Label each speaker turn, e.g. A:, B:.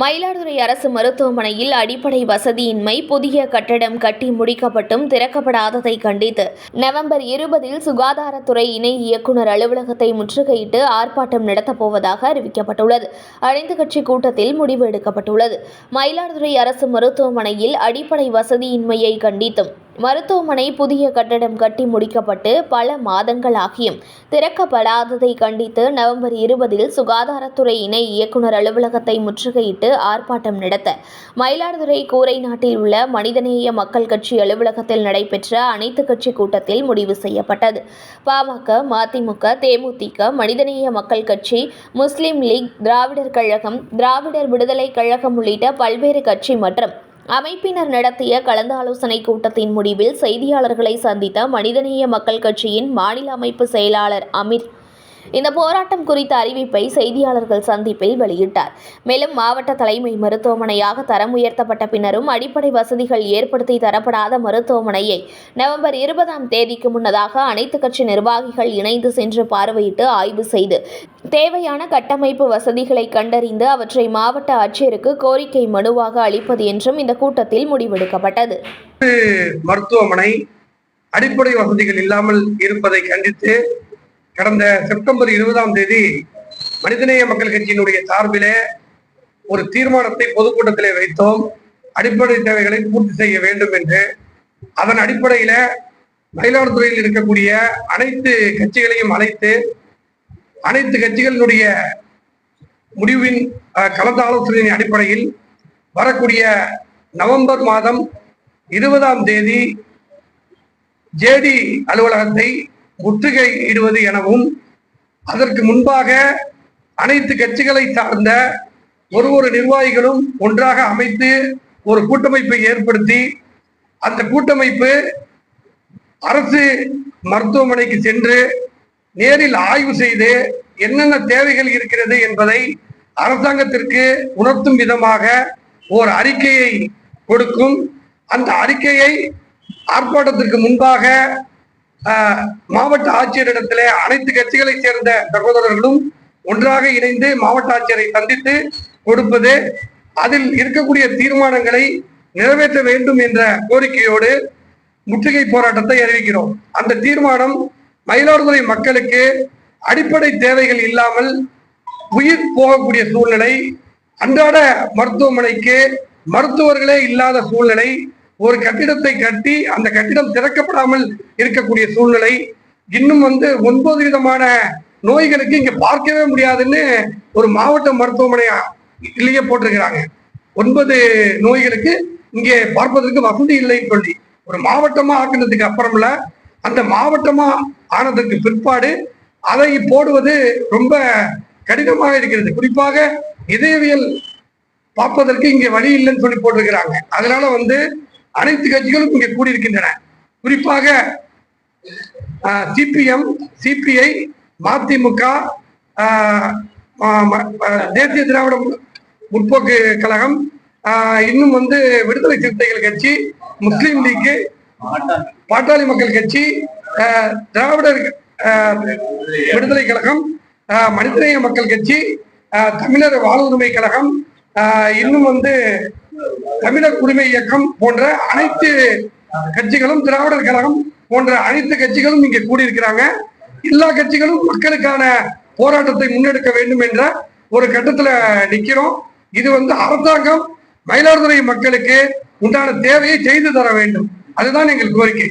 A: மயிலாடுதுறை அரசு மருத்துவமனையில் அடிப்படை வசதியின்மை புதிய கட்டடம் கட்டி முடிக்கப்பட்டும் திறக்கப்படாததை கண்டித்து நவம்பர் இருபதில் சுகாதாரத்துறை இணை இயக்குநர் அலுவலகத்தை முற்றுகையிட்டு ஆர்ப்பாட்டம் நடத்தப்போவதாக அறிவிக்கப்பட்டுள்ளது. அனைத்து கட்சி கூட்டத்தில் முடிவு எடுக்கப்பட்டுள்ளது. மயிலாடுதுறை அரசு மருத்துவமனையில் அடிப்படை வசதியின்மையை கண்டித்தும் மருத்துவமனை புதிய கட்டடம் கட்டி முடிக்கப்பட்டு பல மாதங்களாகியும் திறக்கப்படாததை கண்டித்து நவம்பர் இருபதில் சுகாதாரத்துறை இணை இயக்குநர் அலுவலகத்தை முற்றுகையிட்டு ஆர்ப்பாட்டம் நடத்த மயிலாடுதுறை கூரை நாட்டில் உள்ள மனிதநேய மக்கள் கட்சி அலுவலகத்தில் நடைபெற்ற அனைத்து கட்சி கூட்டத்தில் முடிவு செய்யப்பட்டது. பாமக மதிமுக தேமுதிக மனிதநேய மக்கள் கட்சி முஸ்லிம் லீக் திராவிடர் கழகம் திராவிடர் விடுதலை கழகம் உள்ளிட்ட பல்வேறு கட்சி மற்றும் அமைப்பினர் நடத்திய கலந்தாலோசனை கூட்டத்தின் முடிவில் செய்தியாளர்களை சந்தித்த மனிதநேய மக்கள் கட்சியின் மாநில அமைப்பு செயலாளர் அமீர் இந்த போராட்டம் குறித்த அறிவிப்பை செய்தியாளர்கள் சந்திப்பில் வெளியிட்டார். மேலும் மாவட்ட தலைமை மருத்துவமனையாக தரம் உயர்த்தப்பட்ட பின்னரும் அடிப்படை வசதிகள் ஏற்படுத்தி தரப்படாத மருத்துவமனையை நவம்பர் இருபதாம் தேதிக்கு முன்னதாக அனைத்து கட்சி நிர்வாகிகள் இணைந்து சென்று பார்வையிட்டு ஆய்வு செய்து தேவையான கட்டமைப்பு வசதிகளை கண்டறிந்து அவற்றை மாவட்ட ஆட்சியருக்கு கோரிக்கை மனுவாக அளிப்பது என்றும் இந்த கூட்டத்தில் முடிவெடுக்கப்பட்டது.
B: மருத்துவமனை அடிப்படை வசதிகள் இல்லாமல் இருப்பதை கண்டித்து கடந்த செப்டம்பர் இருபதாம் தேதி மனிதநேய மக்கள் கட்சியினுடைய சார்பிலே ஒரு தீர்மானத்தை பொதுக்கூட்டத்திலே வைத்தோம். அடிப்படை தேவைகளை பூர்த்தி செய்ய வேண்டும் என்று. அதன் அடிப்படையில மயிலாடுதுறையில் இருக்கக்கூடிய அனைத்து கட்சிகளையும் அழைத்து அனைத்து கட்சிகளினுடைய முடிவின் அஹ், கலந்து ஆலோசனையின் அடிப்படையில் வரக்கூடிய நவம்பர் மாதம் இருபதாம் தேதி ஜேடி அலுவலகத்தை முற்றுகை இடுவது எனவும் அதற்கு முன்பாக அனைத்து கட்சிகளை சார்ந்த ஒரு ஒரு நிர்வாகிகளும் ஒன்றாக அமைத்து ஒரு கூட்டமைப்பை ஏற்படுத்தி அந்த கூட்டமைப்பு அரசு மருத்துவமனைக்கு சென்று நேரில் ஆய்வு செய்து என்னென்ன தேவைகள் இருக்கிறது என்பதை அரசாங்கத்திற்கு உணர்த்தும் விதமாக ஓர் அறிக்கையை கொடுக்கும். அந்த அறிக்கையை ஆர்ப்பாட்டத்திற்கு முன்பாக மாவட்ட ஆட்சியரிடத்திலே அனைத்து கட்சிகளை சேர்ந்த சகோதரர்களும் ஒன்றாக இணைந்து மாவட்ட ஆட்சியரை சந்தித்து கொடுப்பது அதில் இருக்கக்கூடிய தீர்மானங்களை நிறைவேற்ற வேண்டும் என்ற கோரிக்கையோடு முற்றுகை போராட்டத்தை அறிவிக்கிறோம். அந்த தீர்மானம் மயிலாடுதுறை மக்களுக்கு அடிப்படை தேவைகள் இல்லாமல் உயிர் போகக்கூடிய சூழ்நிலை அன்றாட மருத்துவமனைக்கு மருத்துவர்களே இல்லாத சூழ்நிலை ஒரு கட்டிடத்தை கட்டி அந்த கட்டிடம் திறக்கப்படாமல் இருக்கக்கூடிய சூழ்நிலை. இன்னும் வந்து ஒன்பது விதமான நோய்களுக்கு இங்க பார்க்கவே முடியாதுன்னு ஒரு மாவட்ட மருத்துவமனையா இல்லையே போட்டிருக்கிறாங்க. ஒன்பது நோய்களுக்கு இங்கே பார்ப்பதற்கு வசதி இல்லைன்னு சொல்லி ஒரு மாவட்டமா ஆக்குனதுக்கு அப்புறம்ல அந்த மாவட்டமா ஆனதுக்கு பிற்பாடு அதை போடுவது ரொம்ப கடினமாக இருக்கிறது. குறிப்பாக இதயவியல் பார்ப்பதற்கு இங்கே வழி இல்லைன்னு சொல்லி போட்டிருக்கிறாங்க. அதனால வந்து அனைத்து கட்சிகளும் இங்கே கூடியிருக்கின்றன. குறிப்பாக சிபிஎம் சிபிஐ மதிமுக ஆஹ், தேசிய திராவிட முற்போக்கு கழகம் ஆஹ், இன்னும் வந்து விடுதலை சிறுத்தைகள் கட்சி முஸ்லீம் லீக்கு பாட்டாளி மக்கள் கட்சி திராவிடர் ஆஹ், விடுதலை கழகம் ஆஹ், மனிதநேய மக்கள் கட்சி தமிழர் வாழ்வுரிமை கழகம் ஆஹ், இன்னும் வந்து தமிழர் உரிமை இயக்கம் போன்ற அனைத்து கட்சிகளும் திராவிடர் கழகம் போன்ற அனைத்து கட்சிகளும் இங்கே கூடியிருக்கிறாங்க. எல்லா கட்சிகளும் மக்களுக்கான போராட்டத்தை முன்னெடுக்க வேண்டும் என்ற ஒரு கட்டத்துல நிக்கிறோம். இது வந்து அரசாங்கம் மயிலாடுதுறை மக்களுக்கு உண்டான தேவையை செய்து தர வேண்டும். அதுதான் எங்கள் கோரிக்கை.